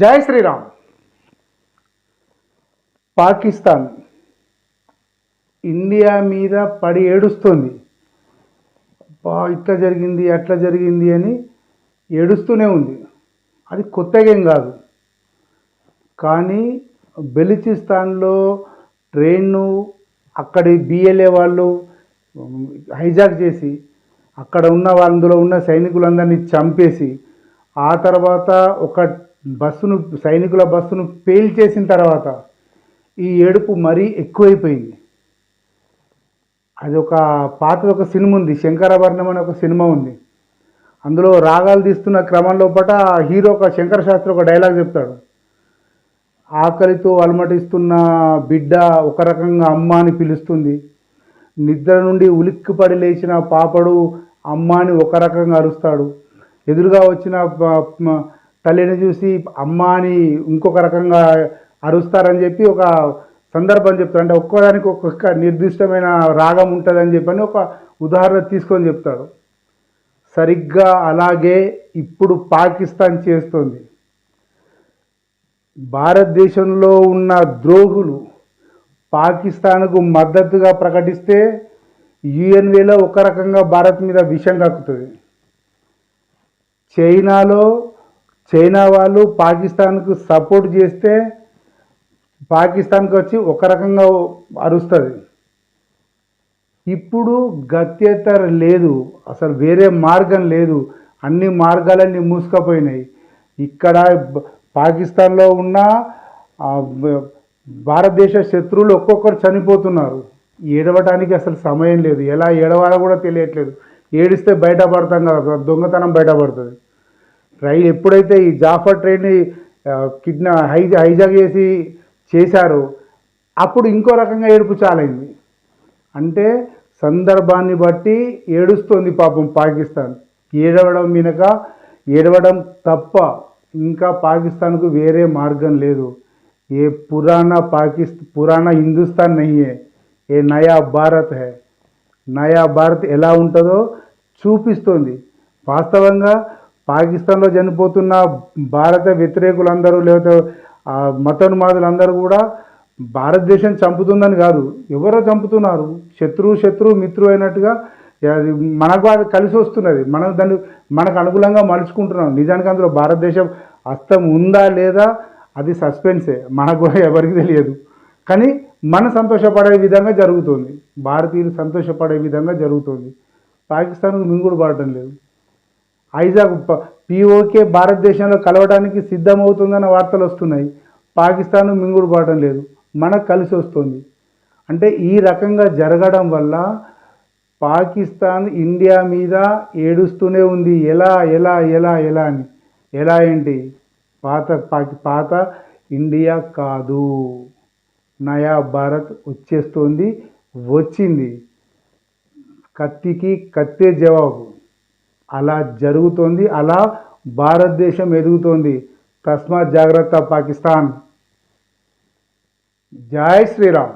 జై శ్రీరామ్. పాకిస్తాన్ ఇండియా మీద పడి ఏడుస్తుంది. బా ఇట్లా జరిగింది అట్లా జరిగింది అని ఏడుస్తూనే ఉంది. అది కొత్తగా కాదు. కానీ బెలిచిస్తాన్లో ట్రైన్ను అక్కడి బిఎల్ఏ వాళ్ళు హైజాక్ చేసి అక్కడ ఉన్న అందులో ఉన్న సైనికులందరినీ చంపేసి ఆ తర్వాత ఒక బస్సును సైనికుల బస్సును పేల్చేసిన తర్వాత ఈ ఏడుపు మరీ ఎక్కువైపోయింది. అది ఒక పాతది ఒక సినిమా ఉంది శంకరాభరణం అనే ఒక సినిమా ఉంది. అందులో రాగాలు తీస్తున్న క్రమంలో పట హీరో ఒక శంకర శాస్త్రి ఒక డైలాగ్ చెప్తాడు. ఆకలితో అలమటిస్తున్న బిడ్డ ఒక రకంగా అమ్మ అని పిలుస్తుంది. నిద్ర నుండి ఉలిక్కిపడి లేచిన పాపడు అమ్మాని ఒక రకంగా అరుస్తాడు. ఎదురుగా వచ్చిన తల్లిని చూసి అమ్మ అని ఇంకొక రకంగా అరుస్తారని చెప్పి ఒక సందర్భం చెప్తాడు అంటే ఒక్కోదానికి ఒక్కొక్క నిర్దిష్టమైన రాగం ఉంటుందని చెప్పని ఒక ఉదాహరణ తీసుకొని చెప్తాడు. సరిగ్గా అలాగే ఇప్పుడు పాకిస్తాన్ చేస్తుంది. భారతదేశంలో ఉన్న ద్రోహులు పాకిస్తాన్కు మద్దతుగా ప్రకటిస్తే యుఎన్వేలో ఒక రకంగా భారత్ మీద విషం కక్కుతుంది. చైనాలో చైనా వాళ్ళు పాకిస్తాన్కు సపోర్ట్ చేస్తే పాకిస్తాన్కి వచ్చి ఒక రకంగా అరుస్తుంది. ఇప్పుడు గత్యంతర లేదు అసలు వేరే మార్గం లేదు అన్ని మార్గాలన్నీ మూసుకుపోయినాయి. ఇక్కడ పాకిస్తాన్లో ఉన్న భారతదేశ శత్రువులు ఒక్కొక్కరు చనిపోతున్నారు. ఏడవటానికి అసలు సమయం లేదు. ఎలా ఏడవాలో కూడా తెలియట్లేదు. ఏడిస్తే బయటపడతాం కదా దొంగతనం బయటపడుతుంది. రైలు ఎప్పుడైతే ఈ జాఫర్ ట్రైన్ని కిడ్నా హై హైజాక్ చేసి చేశారో అప్పుడు ఇంకో రకంగా ఏడుపు చాలైంది. అంటే సందర్భాన్ని బట్టి ఏడుస్తోంది పాపం పాకిస్తాన్. ఏడవడం మినక ఏడవడం తప్ప ఇంకా పాకిస్తాన్కు వేరే మార్గం లేదు. ఏ పురాణ పాకిస్తా పురాణ హిందుస్థాన్ నయ్యే ఏ నయా భారత్ హే. నయా భారత్ ఎలా ఉంటుందో చూపిస్తోంది. వాస్తవంగా పాకిస్తాన్లో చనిపోతున్న భారత వ్యతిరేకులందరూ లేకపోతే ఆ మతోన్మాదులందరూ కూడా భారతదేశం చంపుతుందని కాదు ఎవరో చంపుతున్నారు. శత్రువు శత్రువు మిత్రు అయినట్టుగా అది మనకు అది కలిసి వస్తున్నది. మనం దాన్ని మనకు అనుకూలంగా మలుచుకుంటున్నాం. నిజానికి అందులో భారతదేశం అస్తం ఉందా లేదా అది సస్పెన్సే. మనకు కూడా ఎవరికి తెలియదు. కానీ మన సంతోషపడే విధంగా జరుగుతుంది. భారతీయులు సంతోషపడే విధంగా జరుగుతుంది. పాకిస్తాన్కు మింగుడు పడటం లేదు. ఐజాక్ పిఓకే భారతదేశంలో కలవడానికి సిద్ధమవుతుందన్న వార్తలు వస్తున్నాయి. పాకిస్తాన్ మింగుడు పడటం లేదు. మనకు కలిసి వస్తుంది. అంటే ఈ రకంగా జరగడం వల్ల పాకిస్తాన్ ఇండియా మీద ఏడుస్తూనే ఉంది. ఎలా ఎలా ఎలా ఎలా అని. ఎలా ఏంటి? పాత పాకి పాత ఇండియా కాదు. నయా భారత్ వచ్చేస్తుంది. వచ్చింది. కత్తికి కత్తే జవాబు. అలా జరుగుతోంది అలా భారతదేశం ఎదుగుతోంది. తస్మాత్ జాగ్రత్త పాకిస్తాన్. జై శ్రీరామ్.